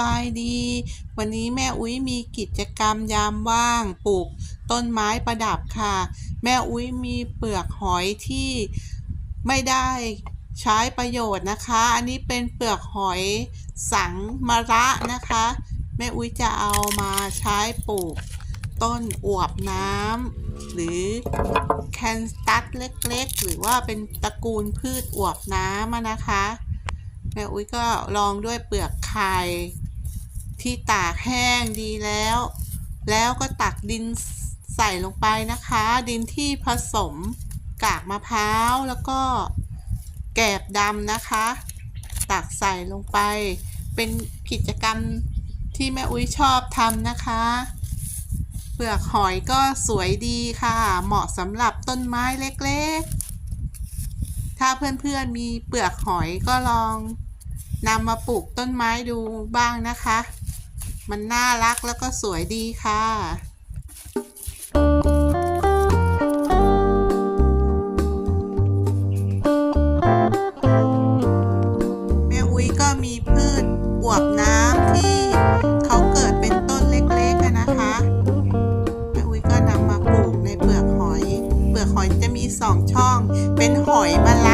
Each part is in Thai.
บายดี วันนี้แม่อุ้ยมีกิจกรรมยามว่างปลูกต้นไม้ประดับค่ะ แม่อุ้ยมีเปลือกหอยที่ไม่ได้ใช้ประโยชน์นะคะ อันนี้เป็นเปลือกหอยสังมะระนะคะ แม่อุ้ยจะเอามาใช้ปลูกต้นอวบน้ำหรือแคนตัสเล็กๆ หรือว่าเป็นตระกูลพืชอวบน้ำนะคะ แม่อุ้ยก็ลองด้วยเปลือกไข่ ที่ตากแห้งดีแล้ว แล้วก็ตักดินใส่ลงไปนะคะ ดินที่ผสมกากมะพร้าวแล้วก็แกบดำนะคะ ตักใส่ลงไป เป็นกิจกรรมที่แม่อุ้ยชอบทำนะคะเปลือกหอยก็สวยดีค่ะ เหมาะสำหรับต้นไม้เล็กๆ ถ้าเพื่อนๆมีเปลือกหอยก็ลองนำมาปลูกต้นไม้ดูบ้างนะคะ มันน่ารักแล้วก็สวยดีค่ะ แม่อุ้ยก็มีพืชอวบน้ำที่เขาเกิดเป็นต้นเล็กๆนะคะ แม่อุ้ยก็นำมาปลูกในเปลือกหอย เปลือกหอยจะมีสองช่อง เป็นหอยมะระ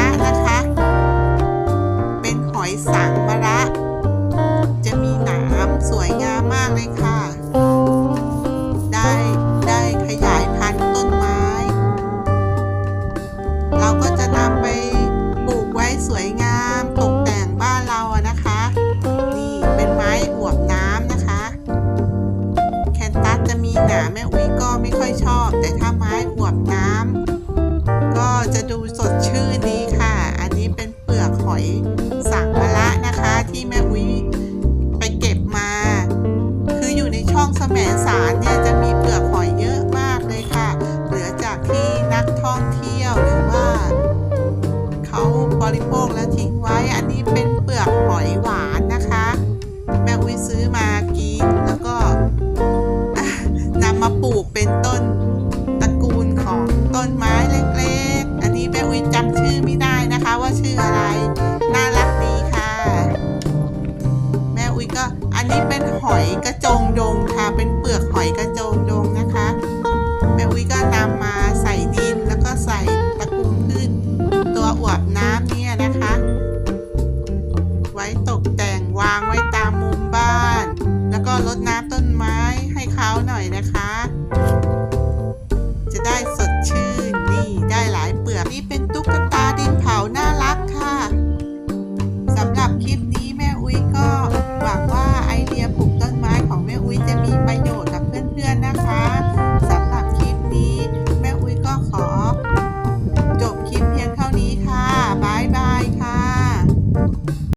มากเลยค่ะ ได้ได้ขยายพันธุ์ต้นไม้ เราก็จะ ริโภคแล้วทิ้งไว้ อันนี้เป็นเปลือกหอยหวานนะคะ แม่อุ้ยซื้อมากินแล้วก็นำมาปลูกเป็นต้นตระกูลของต้นไม้เล็กๆ อันนี้แม่อุ้ยจำชื่อไม่ได้ ก็รดน้ำต้นไม้ให้เขาหน่อยนะคะ จะได้สดชื่นนี่ได้หลายเปลือกนี่เป็น